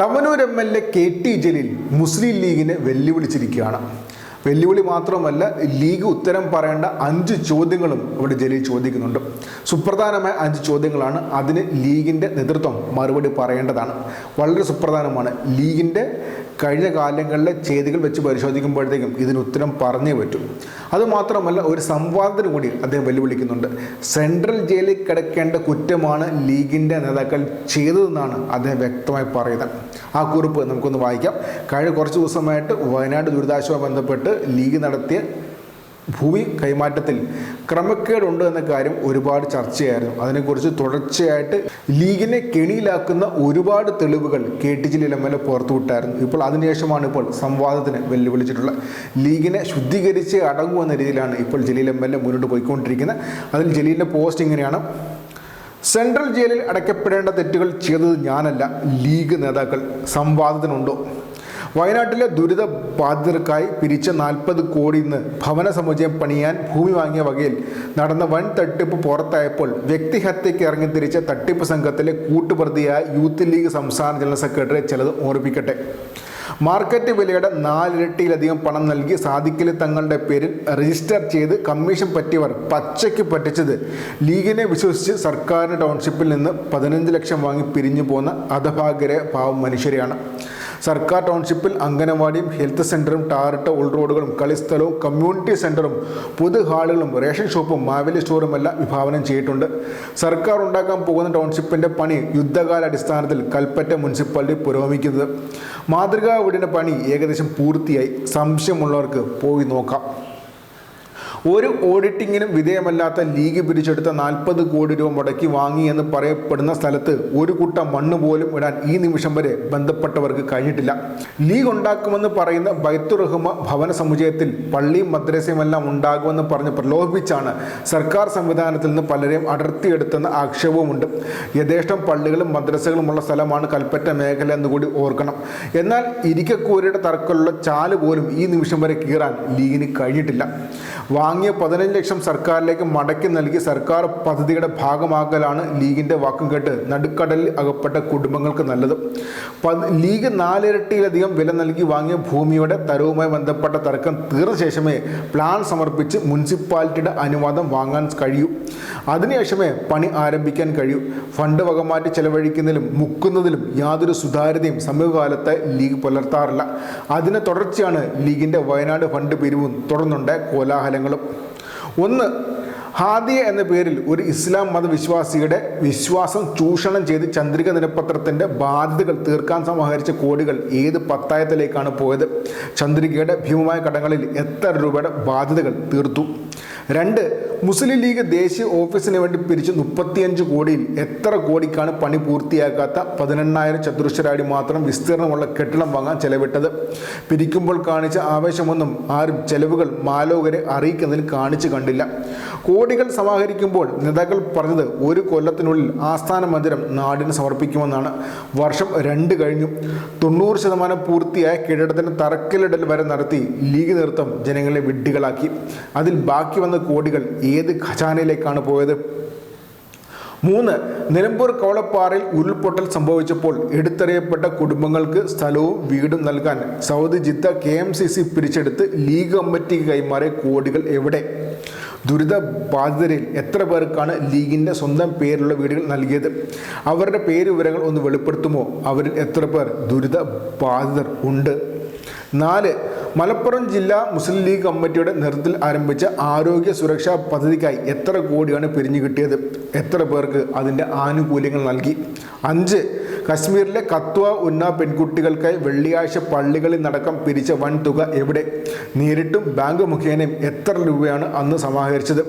Thavanur M L A K T Jaleel Muslim ലീഗിനെ വെല്ലുവിളിച്ചിരിക്കുകയാണ്. വെല്ലുവിളി മാത്രമല്ല ലീഗ് ഉത്തരം പറയേണ്ട അഞ്ച് ചോദ്യങ്ങളും ഇവിടെ ജലീൽ ചോദിക്കുന്നുണ്ട്. സുപ്രധാനമായ അഞ്ച് ചോദ്യങ്ങളാണ് അതിന് ലീഗിന്റെ നേതൃത്വം മറുപടി പറയേണ്ടതാണ്. വളരെ സുപ്രധാനമാണ്. ലീഗിന്റെ കഴിഞ്ഞ കാലങ്ങളിലെ ചെയ്തികൾ വെച്ച് പരിശോധിക്കുമ്പോഴത്തേക്കും ഇതിന് ഉത്തരം പറഞ്ഞേ പറ്റൂ. അതുമാത്രമല്ല ഒരു സംവാദത്തിന് കൂടി അദ്ദേഹം വെല്ലുവിളിക്കുന്നുണ്ട്. സെൻട്രൽ ജയിലിൽ കിടക്കേണ്ട കുറ്റമാണ് ലീഗിന്റെ നേതാക്കൾ ചെയ്തതെന്നാണ് അദ്ദേഹം വ്യക്തമായി പറയുന്നത്. ആ കുറിപ്പ് നമുക്കൊന്ന് വായിക്കാം. കഴിഞ്ഞ കുറച്ച് ദിവസമായിട്ട് വയനാട് ദുരിതാശ്വാസ ബന്ധപ്പെട്ട് ലീഗ് നടത്തിയ ഭൂമി കൈമാറ്റത്തിൽ ക്രമക്കേടുണ്ട് എന്ന കാര്യം ഒരുപാട് ചർച്ചയായിരുന്നു. അതിനെക്കുറിച്ച് തുടർച്ചയായിട്ട് ലീഗിനെ കെണിയിലാക്കുന്ന ഒരുപാട് തെളിവുകൾ കെ ടി ജലീൽ എം പുറത്തുവിട്ടായിരുന്നു ഇപ്പോൾ അതിനുശേഷമാണ് ഇപ്പോൾ സംവാദത്തിന് വെല്ലുവിളിച്ചിട്ടുള്ളത് ലീഗിനെ ശുദ്ധീകരിച്ച് അടങ്ങുമെന്ന രീതിയിലാണ് ഇപ്പോൾ ജലീൽ എം എൽ എ മുന്നോട്ട് പോയിക്കൊണ്ടിരിക്കുന്നത്. അതിൽ ജലീലിന്റെ പോസ്റ്റ് ഇങ്ങനെയാണ്. സെൻട്രൽ ജയിലിൽ അടയ്ക്കപ്പെടേണ്ട തെറ്റുകൾ ചെയ്തത് ഞാനല്ല. ലീഗ് നേതാക്കൾ സംവാദത്തിനുണ്ടോ? വയനാട്ടിലെ ദുരിത ബാധിതർക്കായി പിരിച്ച നാൽപ്പത് കോടി ഇന്ന് ഭവന സമുച്ചയം പണിയാൻ ഭൂമി വാങ്ങിയ വകയിൽ നടന്ന വൻ തട്ടിപ്പ് പുറത്തായപ്പോൾ വ്യക്തിഹത്യയ്ക്ക് ഇറങ്ങിത്തിരിച്ച തട്ടിപ്പ് സംഘത്തിലെ കൂട്ടുപ്രതിയായ യൂത്ത് ലീഗ് സംസ്ഥാന ജനറൽ സെക്രട്ടറി ചിലത് ഓർപ്പിക്കട്ടെ മാർക്കറ്റ് വിലയുടെ നാലിരട്ടിയിലധികം പണം നൽകി സാധിക്കലി തങ്ങളുടെ പേരിൽ രജിസ്റ്റർ ചെയ്ത് കമ്മീഷൻ പറ്റിയവർ പച്ചയ്ക്ക് പറ്റിച്ചത്. ലീഗിനെ വിശ്വസിച്ച് സർക്കാരിന്റെ ടൗൺഷിപ്പിൽ നിന്ന് പതിനഞ്ച് ലക്ഷം വാങ്ങി പിരിഞ്ഞു പോകുന്ന അധഭാഗ്യരെ പാവം മനുഷ്യരെയാണ്. സർക്കാർ ടൗൺഷിപ്പിൽ അംഗനവാടിയും ഹെൽത്ത് സെന്ററും ടാറിട്ട ഉൾറോഡുകളും കളിസ്ഥലവും കമ്മ്യൂണിറ്റി സെന്ററും പൊതു ഹാളുകളും റേഷൻ ഷോപ്പും മാവേലി സ്റ്റോറും എല്ലാം വിഭാവനം ചെയ്തിട്ടുണ്ട്. സർക്കാർ ഉണ്ടാക്കാൻ പോകുന്ന ടൗൺഷിപ്പിന്റെ പണി യുദ്ധകാല അടിസ്ഥാനത്തിൽ കൽപ്പറ്റ മുനിസിപ്പാലിറ്റി പുരോഗമിക്കുന്നത്. മാതൃകാ വീടിന്റെ പണി ഏകദേശം പൂർത്തിയായി. സംശയമുള്ളവർക്ക് പോയി നോക്കാം. ഒരു ഓഡിറ്റിങ്ങിനും വിധേയമല്ലാത്ത ലീഗ് പിരിച്ചെടുത്ത നാൽപ്പത് കോടി രൂപ മുടക്കി വാങ്ങി എന്ന് പറയപ്പെടുന്ന സ്ഥലത്ത് ഒരു കുട്ട മണ്ണ് പോലും ഇടാൻ ഈ നിമിഷം വരെ ബന്ധപ്പെട്ടവർക്ക് കഴിഞ്ഞിട്ടില്ല. ലീഗ് ഉണ്ടാക്കുമെന്ന് പറയുന്ന ബൈത്തുറഹ്മ ഭവന സമുച്ചയത്തിൽ പള്ളിയും മദ്രസയും എല്ലാം ഉണ്ടാകുമെന്ന് പറഞ്ഞ് പ്രലോഭിപ്പിച്ചാണ് സർക്കാർ സംവിധാനത്തിൽ നിന്ന് പലരെയും അടർത്തിയെടുത്തെന്ന ആക്ഷേപവുമുണ്ട്. യഥേഷ്ടം പള്ളികളും മദ്രസകളുമുള്ള സ്ഥലമാണ് കൽപ്പറ്റ മേഖല എന്നുകൂടി ഓർക്കണം. എന്നാൽ ഇരിക്കക്കൂരയുടെ തർക്കമുള്ള ചാൽ പോലും ഈ നിമിഷം വരെ കീറാൻ ലീഗിന് കഴിഞ്ഞിട്ടില്ല. വാങ്ങിയ പതിനഞ്ച് ലക്ഷം സർക്കാരിലേക്ക് മടക്കി നൽകി സർക്കാർ പദ്ധതിയുടെ ഭാഗമാക്കലാണ് ലീഗിന്റെ വാക്കും കേട്ട് നടുക്കടലിൽ അകപ്പെട്ട കുടുംബങ്ങൾക്ക് നല്ലത്. ലീഗ് നാലിരട്ടിയിലധികം വില നൽകി വാങ്ങിയ ഭൂമിയുടെ തരവുമായി ബന്ധപ്പെട്ട തർക്കം തീർന്ന ശേഷമേ പ്ലാൻ സമർപ്പിച്ച് മുനിസിപ്പാലിറ്റിയുടെ അനുവാദം വാങ്ങാൻ കഴിയൂ. അതിനുശേഷമേ പണി ആരംഭിക്കാൻ കഴിയൂ. ഫണ്ട് വകമാറ്റി ചെലവഴിക്കുന്നതിലും മുക്കുന്നതിലും യാതൊരു സുതാര്യതയും സമീപകാലത്തെ ലീഗ് പുലർത്താറില്ല. അതിന് തുടർച്ചയാണ് ലീഗിന്റെ വയനാട് ഫണ്ട് പിരിവും തുടർന്നുണ്ട് കോലാഹലങ്ങളും ഒന്ന് ഹാദിയ എന്ന പേരിൽ ഒരു ഇസ്ലാം മതവിശ്വാസിയുടെ വിശ്വാസം ചൂഷണം ചെയ്ത് ചന്ദ്രിക ദിനപത്രത്തിന്റെ ബാധ്യതകൾ തീർക്കാൻ സമാഹരിച്ച കോടികൾ ഏത് പത്തായത്തിലേക്കാണ് പോയത്? ചന്ദ്രികയുടെ ഭീമമായ കടങ്ങളിൽ എത്ര രൂപയുടെ ബാധ്യതകൾ തീർത്തു? രണ്ട് മുസ്ലിം ലീഗ് ദേശീയ ഓഫീസിന് വേണ്ടി പിരിച്ച് മുപ്പത്തിയഞ്ച് കോടിയിൽ എത്ര കോടിക്കാണ് പണി പൂർത്തിയാക്കാത്ത പതിനെണ്ണായിരം ചതുരശ്വരാടി മാത്രം വിസ്തീർണമുള്ള കെട്ടിടം വാങ്ങാൻ ചെലവിട്ടത്? പിരിക്കുമ്പോൾ കാണിച്ച ആവേശമൊന്നും ആരും ചെലവുകൾ മാലോകരെ അറിയിക്കുന്നതിൽ കാണിച്ചു കണ്ടില്ല. കോടികൾ സമാഹരിക്കുമ്പോൾ നേതാക്കൾ പറഞ്ഞത് ഒരു കൊല്ലത്തിനുള്ളിൽ ആസ്ഥാന മന്ദിരം നാടിന് സമർപ്പിക്കുമെന്നാണ്. വർഷം രണ്ട് കഴിഞ്ഞു. തൊണ്ണൂറ് ശതമാനം പൂർത്തിയായ കെട്ടിടത്തിന് തറക്കല്ലിടൽ വരെ നടത്തി ലീഗ് നേതൃത്വം ജനങ്ങളെ വിഡ്ഢികളാക്കി. അതിൽ ബാക്കി വന്ന കോടികൾ ഏത് ഖജാനയിലേക്കാണ് പോയത്? മൂന്ന് നിലമ്പൂർ കവളപ്പാറയിൽ ഉരുൾപൊട്ടൽ സംഭവിച്ചപ്പോൾ എടുത്തെറിയപ്പെട്ട കുടുംബങ്ങൾക്ക് സ്ഥലവും വീടും നൽകാൻ Saudi Jeddah K M C C പിരിച്ചെടുത്ത് league കമ്മിറ്റിക്ക് കൈമാറിയ കോടികൾ എവിടെ? ദുരിത ബാധിതരിൽ എത്ര പേർക്കാണ് ലീഗിന്റെ സ്വന്തം പേരിലുള്ള വീടുകൾ നൽകിയത്? അവരുടെ പേര് വിവരങ്ങൾ ഒന്ന് വെളിപ്പെടുത്തുമോ? അവരിൽ എത്ര പേർ ദുരിത ബാധിതർ ഉണ്ട്? നാല് മലപ്പുറം ജില്ലാ മുസ്ലിം ലീഗ് കമ്മിറ്റിയുടെ നേതൃത്വത്തിൽ ആരംഭിച്ച ആരോഗ്യ സുരക്ഷാ പദ്ധതിക്കായി എത്ര കോടിയാണ് പിരിഞ്ഞു കിട്ടിയത്? എത്ര പേർക്ക് അതിന്റെ ആനുകൂല്യങ്ങൾ നൽകി? അഞ്ച് കശ്മീരിലെ കത്വ ഉന്ന പെൺകുട്ടികൾക്കായി വെള്ളിയാഴ്ച പള്ളികളിൽ നടക്കം പിരിച്ച വൻ തുക എവിടെ? നേരിട്ടും ബാങ്ക് മുഖേനയും എത്ര രൂപയാണ് അന്ന് സമാഹരിച്ചത്?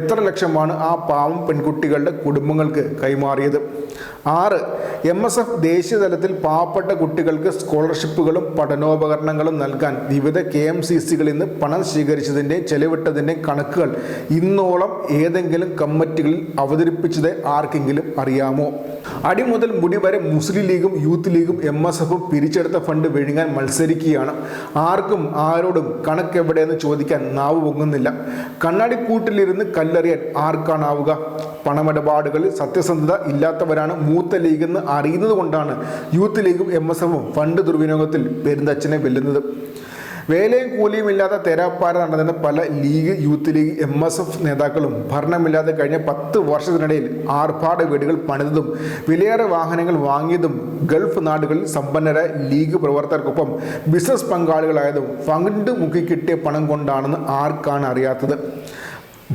എത്ര ലക്ഷമാണ് ആ പാവം പെൺകുട്ടികളുടെ കുടുംബങ്ങൾക്ക് കൈമാറിയത്? ആറ് എം എസ് എഫ് ദേശീയ തലത്തിൽ പാവപ്പെട്ട കുട്ടികൾക്ക് സ്കോളർഷിപ്പുകളും പഠനോപകരണങ്ങളും നൽകാൻ വിവിധ കെ എം സി സികളിൽ നിന്ന് പണം സ്വീകരിച്ചതിന്റെ ചെലവിട്ടതിന്റെ കണക്കുകൾ ഇന്നോളം ഏതെങ്കിലും കമ്മിറ്റികളിൽ അവതരിപ്പിച്ചത് ആർക്കെങ്കിലും അറിയാമോ? അടി മുതൽ മുടി വരെ മുസ്ലിം ലീഗും യൂത്ത് ലീഗും എം എസ് എഫും പിരിച്ചെടുത്ത ഫണ്ട് വിഴുങ്ങാൻ മത്സരിക്കുകയാണ്. ആർക്കും ആരോടും കണക്ക് എവിടെയെന്ന് ചോദിക്കാൻ നാവ് പൊങ്ങുന്നില്ല. കണ്ണാടിക്കൂട്ടിലിരുന്ന് കല്ലെറിയാൻ ആർക്കാണാവുക പണമിടപാടുകളിൽ സത്യസന്ധത ഇല്ലാത്തവരാണ് മൂത്ത ലീഗെന്ന് അറിയുന്നത് കൊണ്ടാണ് യൂത്ത് ലീഗും എം എസ് എഫും ഫണ്ട് ദുർവിനിയോഗത്തിൽ പെരുന്തച്ഛനെ വെല്ലുന്നത്. വേലയും കൂലിയും ഇല്ലാത്ത തേരാപ്പാര നടന്നിരുന്ന പല league youth league M S F നേതാക്കളും ഭരണമില്ലാതെ കഴിഞ്ഞ പത്ത് വർഷത്തിനിടയിൽ ആർഭാട വീടുകൾ പണിതതും വിലയേറെ വാഹനങ്ങൾ വാങ്ങിയതും ഗൾഫ് നാടുകളിൽ സമ്പന്നരായ ലീഗ് പ്രവർത്തകർക്കൊപ്പം ബിസിനസ് പങ്കാളികളായതും ഫണ്ട് മുക്കി കിട്ടിയ പണം കൊണ്ടാണെന്ന് ആർക്കാണ് അറിയാത്തത്?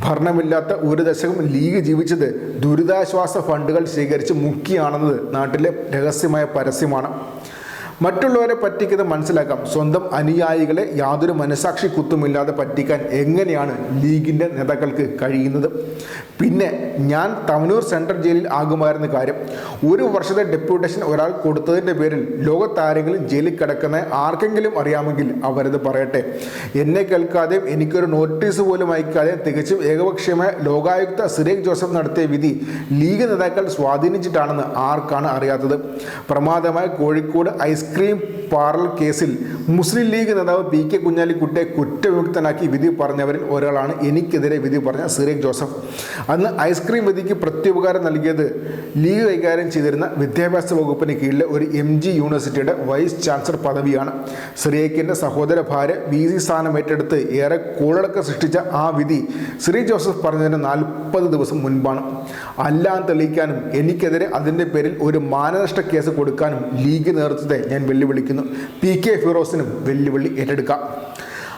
ഭരണമില്ലാത്ത ഒരു ദശകം ലീഗ് ജീവിച്ചത് ദുരിതാശ്വാസ ഫണ്ടുകൾ ശേഖരിച്ച് മുക്കിയാണെന്നത് നാട്ടിലെ രഹസ്യമായ പരസ്യമാണ്. മറ്റുള്ളവരെ പറ്റിക്കുന്നത് മനസ്സിലാക്കാം. സ്വന്തം അനുയായികളെ യാതൊരു മനസാക്ഷി കുത്തുമില്ലാതെ പറ്റിക്കാൻ എങ്ങനെയാണ് ലീഗിന്റെ നേതാക്കൾക്ക് കഴിയുന്നത്? പിന്നെ ഞാൻ തവനൂർ സെൻട്രൽ ജയിലിൽ ആകുമായിരുന്ന കാര്യം. ഒരു വർഷത്തെ ഡെപ്യൂട്ടേഷൻ ഒരാൾ കൊടുത്തതിന്റെ പേരിൽ ലോകത്താരെങ്കിലും ജയിലിൽ കിടക്കുന്ന ആർക്കെങ്കിലും അറിയാമെങ്കിൽ അവരത് പറയട്ടെ. എന്നെ കേൾക്കാതെയും എനിക്കൊരു നോട്ടീസ് പോലും അയക്കാതെ തികച്ചും ഏകപക്ഷീയമായ ലോകായുക്ത സുരേഖ് ജോസഫ് നടത്തിയ വിധി ലീഗ് നേതാക്കൾ സ്വാധീനിച്ചിട്ടാണെന്ന് ആർക്കാണ് അറിയാത്തത്? പ്രമാദമായ കോഴിക്കോട് ഐസ്ക്രീം പാർലർ കേസിൽ മുസ്ലിം ലീഗ് നേതാവ് പി കെ കുഞ്ഞാലിക്കുട്ടിയെ കുറ്റവിമുക്തനാക്കി വിധി പറഞ്ഞവരിൽ ഒരാളാണ് എനിക്കെതിരെ വിധി പറഞ്ഞ സിറേഖ് ജോസഫ്. അന്ന് ഐസ്ക്രീം വിധിക്ക് പ്രത്യുപകാരം നൽകിയത് ലീഗ് കൈകാര്യം ചെയ്തിരുന്ന വിദ്യാഭ്യാസ വകുപ്പിന് കീഴിലെ ഒരു എം ജി യൂണിവേഴ്സിറ്റിയുടെ വൈസ് ചാൻസലർ പദവിയാണ്. സിറേഖിന്റെ സഹോദര ഭാര്യ വി സി സ്ഥാനം ഏറ്റെടുത്ത് ഏറെ കൂളടക്കം സൃഷ്ടിച്ച ആ വിധി ശ്രീ ജോസഫ് പറഞ്ഞതിന് നാൽപ്പത് ദിവസം മുൻപാണ്. അല്ലാൻ തെളിയിക്കാനും എനിക്കെതിരെ അതിന്റെ പേരിൽ ഒരു മാനനഷ്ട കേസ് കൊടുക്കാനും ലീഗ് നേതൃത്വത്തെ ഞാൻ വെല്ലുവിളിക്കുന്നു. പി കെ ഫിറോസിനും വെല്ലുവിളി ഏറ്റെടുക്കാം.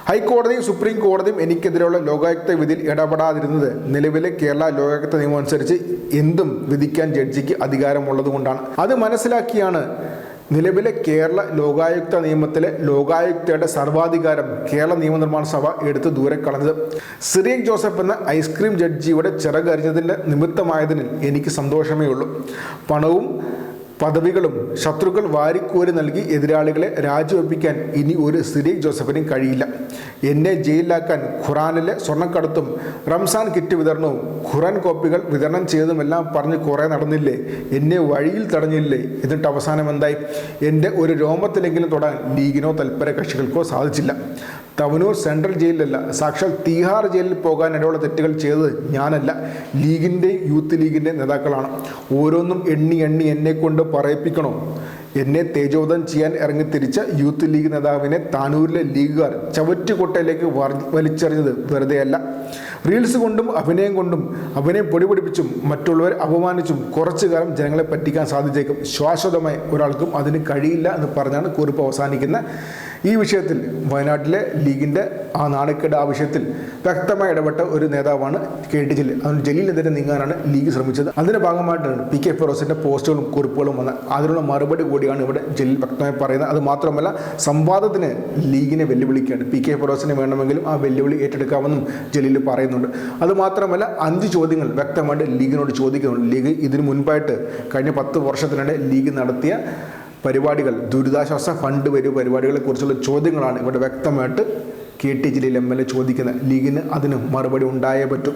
ഹൈക്കോടതിയും സുപ്രീം കോടതിയും എനിക്കെതിരെയുള്ള ലോകായുക്ത വിധിയിൽ ഇടപെടാതിരുന്നത് നിലവിലെ കേരള ലോകായുക്ത നിയമം അനുസരിച്ച് എന്തും വിധിക്കാൻ ജഡ്ജിക്ക് അധികാരമുള്ളതുകൊണ്ടാണ് അത് മനസ്സിലാക്കിയാണ് നിലവിലെ കേരള ലോകായുക്ത നിയമത്തിലെ ലോകായുക്തയുടെ സർവാധികാരം കേരള നിയമനിർമ്മാണ സഭ എടുത്ത് ദൂരെ കളഞ്ഞത്. സിറിയക് ജോസഫ് എന്ന ഐസ്ക്രീം ജഡ്ജിയുടെ ചിറകരിഞ്ഞതിന്റെ നിമിത്തമായതിന് എനിക്ക് സന്തോഷമേ ഉള്ളൂ പണവും പദവികളും ശത്രുക്കൾ വാരിക്കോരി നൽകി എതിരാളികളെ രാജിവെപ്പിക്കാൻ ഇനി ഒരു സിരീഖ് ജോസഫിനും കഴിയില്ല. എന്നെ ജയിലിലാക്കാൻ ഖുറാനിലെ സ്വർണക്കടത്തും റംസാൻ കിറ്റ് വിതരണവും ഖുറാൻ കോപ്പികൾ വിതരണം ചെയ്തതുമെല്ലാം പറഞ്ഞ് കുറേ നടന്നില്ലേ? എന്നെ വഴിയിൽ തടഞ്ഞില്ലേ? എന്നിട്ട് അവസാനം എന്തായി? എന്റെ ഒരു രോമത്തിലെങ്കിലും തൊടാൻ ലീഗിനോ തൽപര കക്ഷികൾക്കോ സാധിച്ചില്ല. തവനൂർ സെൻട്രൽ ജയിലിലല്ല സാക്ഷാൽ തീഹാർ ജയിലിൽ പോകാൻ ഇടയുള്ള തെറ്റുകൾ ചെയ്തത് ഞാനല്ല. ലീഗിന്റെയും യൂത്ത് ലീഗിന്റെ നേതാക്കളാണ്. ഓരോന്നും എണ്ണി എണ്ണി എന്നെ കൊണ്ട് പറയിപ്പിക്കണോ? എന്നെ തേജോധം ചെയ്യാൻ ഇറങ്ങി തിരിച്ച യൂത്ത് ലീഗ് നേതാവിനെ താനൂരിലെ ലീഗുകാർ ചവറ്റുകൊട്ടയിലേക്ക് വലിച്ചെറിഞ്ഞത് വെറുതെയല്ല. റീൽസ് കൊണ്ടും അഭിനയം കൊണ്ടും അഭിനയം പൊടിപിടിപ്പിച്ചും മറ്റുള്ളവർ അപമാനിച്ചും കുറച്ചു കാലം ജനങ്ങളെ പറ്റിക്കാൻ സാധിച്ചേക്കും. ശാശ്വതമായി ഒരാൾക്കും അതിന് കഴിയില്ല എന്ന് പറഞ്ഞാണ് കുറിപ്പ് അവസാനിക്കുന്ന ഈ വിഷയത്തിൽ വയനാട്ടിലെ ലീഗിന്റെ ആ നാണക്കേട് ആവശ്യത്തിൽ വ്യക്തമായി ഇടപെട്ട ഒരു നേതാവാണ് കെ ടി ജലീൽ. അതുകൊണ്ട് ജലീലിനെതിരെ നീങ്ങാനാണ് ലീഗ് ശ്രമിച്ചത്. അതിന്റെ ഭാഗമായിട്ടാണ് പി കെ ഫിറോസിന്റെ പോസ്റ്റുകളും കുറിപ്പുകളും വന്ന അതിനുള്ള മറുപടി കൂടിയാണ് ഇവിടെ ജലീൽ വ്യക്തമായി പറയുന്നത്. അത് മാത്രമല്ല സംവാദത്തിന് ലീഗിനെ വെല്ലുവിളിക്കുകയാണ്. പി കെ ഫിറോസിന് വേണമെങ്കിലും ആ വെല്ലുവിളി ഏറ്റെടുക്കാമെന്നും ജലീൽ പറയുന്നുണ്ട്. അത് മാത്രമല്ല അഞ്ച് ചോദ്യങ്ങൾ വ്യക്തമായിട്ട് ലീഗിനോട് ചോദിക്കുന്നുണ്ട്. ലീഗ് ഇതിനു മുൻപായിട്ട് കഴിഞ്ഞ പത്ത് വർഷത്തിനിടെ ലീഗ് നടത്തിയ പരിപാടികൾ ദുരിതാശ്വാസ ഫണ്ട് വരും പരിപാടികളെ കുറിച്ചുള്ള ചോദ്യങ്ങളാണ് ഇവിടെ വ്യക്തമായിട്ട് K T Jaleel M L A ചോദിക്കുന്നത്. ലീഗിന് അതിന് മറുപടി ഉണ്ടായേ പറ്റും.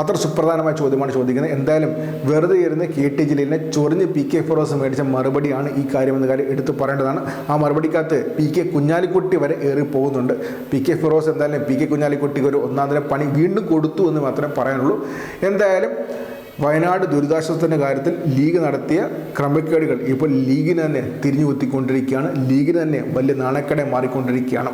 അത്ര സുപ്രധാനമായ ചോദ്യമാണ് ചോദിക്കുന്നത്. എന്തായാലും വെറുതെ ഇരുന്ന് കെ ടി ജലീലിനെ ചൊറിഞ്ഞ് പി കെ ഫിറോസ് മേടിച്ച മറുപടിയാണ് ഈ കാര്യമെന്ന കാര്യം എടുത്തു പറയേണ്ടതാണ്. ആ മറുപടിക്കകത്ത് പി കെ കുഞ്ഞാലിക്കുട്ടി വരെ ഏറി പോകുന്നുണ്ട്. പി കെ ഫിറോസ് എന്തായാലും പി കെ കുഞ്ഞാലിക്കുട്ടിക്ക് ഒരു ഒന്നാം തരം പണി വീണ്ടും കൊടുത്തു എന്ന് മാത്രമേ പറയാനുള്ളൂ. എന്തായാലും വയനാട് ദുരിതാശ്വാസത്തിന്റെ കാര്യത്തിൽ ലീഗ് നടത്തിയ ക്രമക്കേടുകൾ ഇപ്പോൾ ലീഗിന് തന്നെ തിരിഞ്ഞു കുത്തിക്കൊണ്ടിരിക്കുകയാണ് ലീഗിന് തന്നെ വലിയ നാണക്കട മാറിക്കൊണ്ടിരിക്കുകയാണ്.